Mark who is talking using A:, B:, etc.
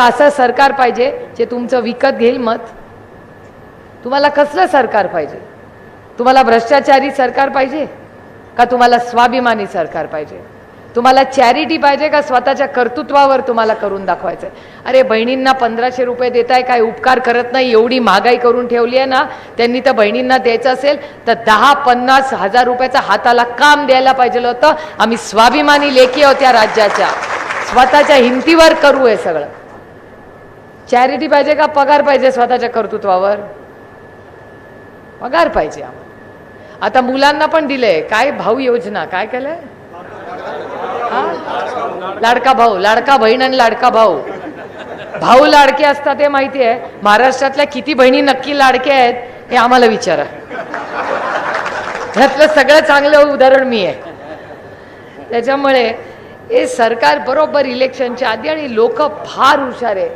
A: तुम्हाला असं सरकार पाहिजे जे तुमचं विकत घेईल मत. तुम्हाला कसलं सरकार पाहिजे? तुम्हाला भ्रष्टाचारी सरकार पाहिजे? का तुम्हाला स्वाभिमानी सरकार पाहिजे? तुम्हाला चॅरिटी पाहिजे का स्वतःच्या कर्तृत्वावर तुम्हाला करून दाखवायचं आहे अरे बहिणींना पंधराशे रुपये देत आहे काय उपकार करत नाही? एवढी महागाई करून ठेवली आहे ना त्यांनी तर बहिणींना द्यायचं असेल तर दहा पन्नास हजार रुपयाचा हाताला काम द्यायला पाहिजे होतं. आम्ही स्वाभिमानी लेखी होत्या राज्याच्या. स्वतःच्या हिमतीवर करू हे सगळं. चॅरिटी पाहिजे का? पगार पाहिजे स्वतःच्या कर्तृत्वावर? पगार पाहिजे आम्हाला. आता मुलांना पण दिलंय. काय भाऊ योजना? काय केलंय? लाडका भाऊ. लाडका बहीण आणि लाडका भाऊ. भाऊ लाडके असतात हे माहिती आहे. महाराष्ट्रातल्या किती बहिणी नक्की लाडके आहेत हे आम्हाला विचारा. ह्यातलं सगळं चांगलं उदाहरण मी आहे. त्याच्यामुळे हे सरकार बरोबर इलेक्शनच्या आधी आणि लोक फार हुशार आहे.